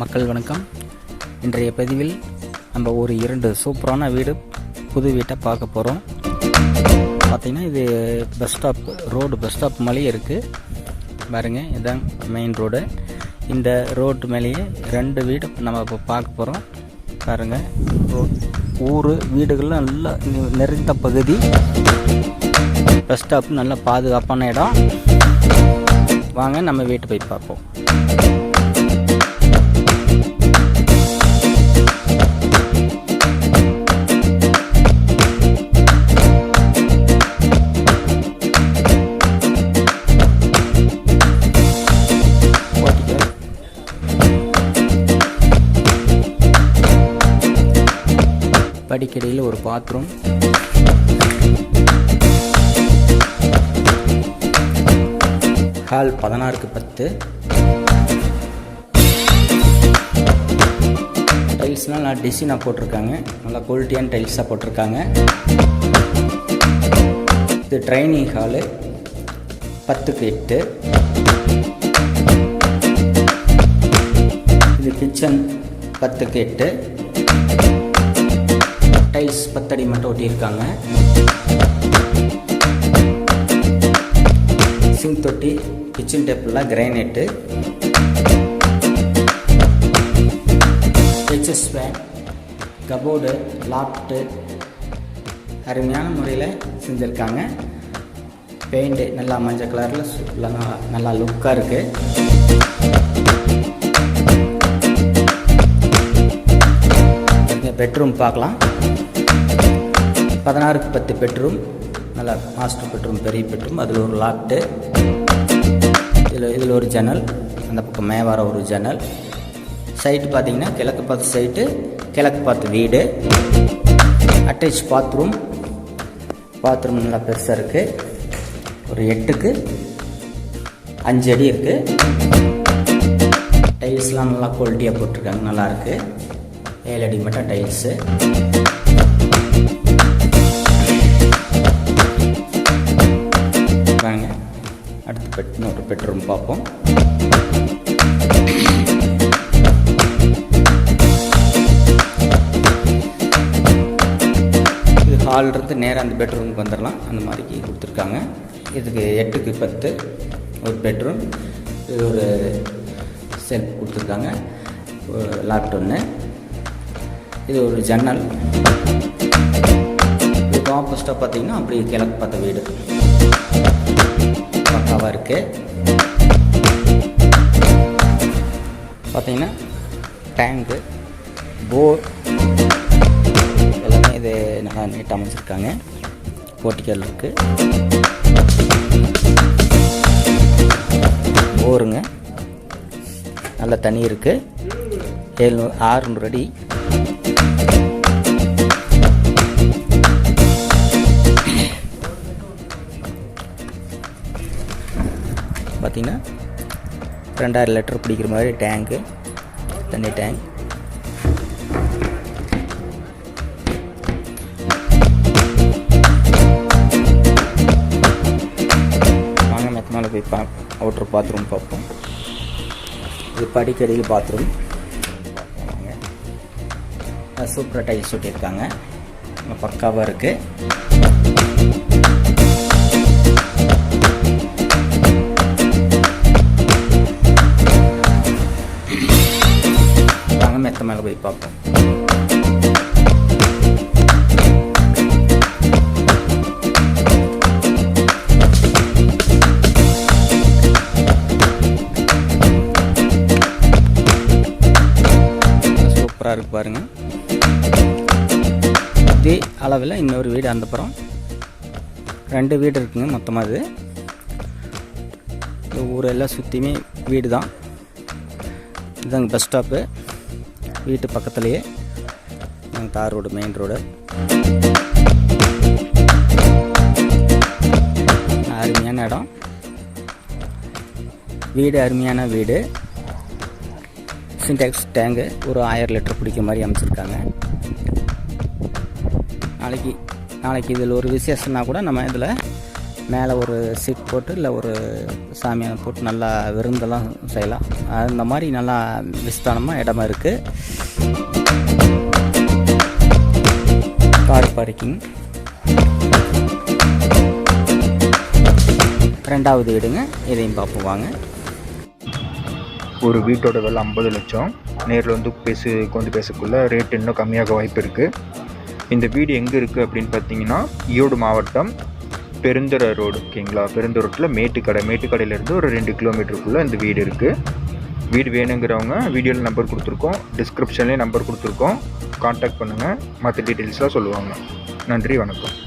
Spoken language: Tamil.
மக்கள் வணக்கம். இன்றைய பதிவில் நம்ம ஒரு இரண்டு சூப்பரான வீடு புது வீட்டை பார்க்க போகிறோம் பார்த்திங்கன்னா இது bus stop road bus stop மேலேயே இருக்குது பாருங்கள் இதுதான் மெயின் ரோடு இந்த ரோட்டு மேலேயே ரெண்டு வீடு நம்ம இப்போ பார்க்க போகிறோம் பாருங்கள் ஊர் வீடுகள்லாம் நல்லா நிறைந்த பகுதி. பஸ் ஸ்டாப் நல்ல பாதுகாப்பான இடம். வாங்க நம்ம வீட்டு போய் பார்ப்போம். படிக்கடியில் ஒரு பாத்ரூம். ஹால் பதினாறுக்கு பத்து. டைல்ஸ்லாம் நல்லா டிசைனாக போட்டிருக்காங்க. நல்லா குவாலிட்டியான டைல்ஸாக போட்டிருக்காங்க. இது ட்ரைனிங் ஹாலு பத்துக்கு எட்டு. இது கிச்சன் பத்துக்கு எட்டு. டைல்ஸ் பத்தடி மட்டும் ஒட்டியிருக்காங்க. சிங் தொட்டி கிச்சன் டேபிளில் கிரைனேட்டு ஹெச்எஸ் வேன் கபோர்டு லாப்ட்டு அருமையான முறையில் செஞ்சுருக்காங்க. பெயிண்ட்டு நல்லா மஞ்சள் கலரில் நல்லா லுக்காக இருக்குது பெட்ரூம் பார்க்கலாம். பதினாறுக்கு பத்து பெட்ரூம் நல்லா மாஸ்டர் பெட்ரூம் பெரிய பெட்ரூம் அதில் ஒரு லாப்ட்டு இதில் இதில் ஒரு ஜன்னல் அந்த பக்கம் மேவார ஒரு ஜன்னல். சைட்டு பார்த்தீங்கன்னா கிழக்கு பார்த்து சைட்டு கிழக்கு பார்த்து வீடு. அட்டாச் பாத்ரூம் பாத்ரூம் நல்லா பெருசாக இருக்குது ஒரு எட்டுக்கு அஞ்சு அடி இருக்குது டைல்ஸ்லாம் நல்லா குவாலிட்டியாக போட்டிருக்காங்க நல்லாயிருக்கு ஏழு அடி மட்டும் டைல்ஸு வாங்க. அடுத்து பெட் இன்னொரு பெட்ரூம் பார்ப்போம். இது ஹால் இருந்து நேராக அந்த பெட்ரூமுக்கு வந்துடலாம் அந்த மாதிரி கொடுத்துருக்காங்க. இதுக்கு எட்டுக்கு பத்து. ஒரு பெட்ரூம் இது ஒரு செல்ஃப் கொடுத்துருக்காங்க. லாப்ட் இது ஒரு ஜன்னல் ஆப்போசிட்டாக பார்த்தீங்கன்னா அப்படியே கிழக்கு பார்த்த வீடு. பக்காவாக இருக்குது பார்த்தீங்கன்னா டேங்கு போர் எல்லாமே இது நல்லா நீட்டாக அமைச்சிருக்காங்க. போட்டிக்கல் இருக்குது போருங்க. நல்ல தண்ணி இருக்குது ஏழ்நூறு ஆறுநூறு அடி. பார்த்தீங்கன்னா ரெண்டாயிரம் லிட்டர் பிடிக்கிற மாதிரி டேங்க்கு தண்ணி டேங்க். வாங்க மெத்த மேலே போய் பா அவுட்ரு பாத்ரூம் பார்ப்போம். இது படிக்கடியில் பாத்ரூம் சூப்பராக டைல்ஸ் ஒட்டியிருக்காங்க பக்காவாக இருக்குது போய் பார்ப்போம். சூப்பராக இருக்கு பாருங்க. இதே அளவில் இன்னொரு வீடு அந்த புறம். ரெண்டு வீடு இருக்குங்க மொத்தமாக இது. ஊரெல்லாம் சுற்றியுமே வீடு தான் இதுதாங்க பஸ் ஸ்டாப்பு. வீட்டு பக்கத்துலேயே நாங்கள் தார் ரோடு மெயின் ரோடு. அருமையான இடம். வீடு அருமையான வீடு. சின்டாக்ஸ் டேங்கு ஒரு ஆயிரம் லிட்டர் பிடிக்க மாதிரி அமைச்சிருக்காங்க. நாளைக்கு நாளைக்கு இதில் ஒரு விசேஷம்னா கூட நம்ம இதில் மேலே ஒரு சீட் போட்டு இல்லை ஒரு சாமியை போட்டு நல்லா விருந்தெல்லாம் செய்யலாம். அந்த மாதிரி நல்லா விஸ்தானமாக இடமா இருக்குது கார் பார்க்கிங். ரெண்டாவது வீடுங்க. இதையும் பார்ப்போம் வாங்க. ஒரு வீட்டோட விலை ஐம்பது லட்சம். நேரில் வந்து பேசு கொண்டு பேசக்குள்ள ரேட் இன்னும் கம்மியாக வாய்ப்பு இருக்குது இந்த வீடு எங்கே இருக்குது அப்படின்னு பார்த்தீங்கன்னா ஈரோடு மாவட்டம் பெருந்துறை ரோடு ஓகேங்களா? பெருந்துறை ரோட்டில் மேட்டுக்கடை. மேட்டுக்கடையிலேருந்து ஒரு ரெண்டு கிலோமீட்டருக்குள்ளே இந்த வீடு இருக்குது வீடு வேணுங்கிறவங்க வீடியோவில் நம்பர் கொடுத்துருக்கோம். டிஸ்கிரிப்ஷன்லேயும் நம்பர் கொடுத்துருக்கோம். காண்டாக்ட் பண்ணுங்கள் மற்ற டீட்டெயில்ஸ்லாம் சொல்லுவாங்க. நன்றி வணக்கம்.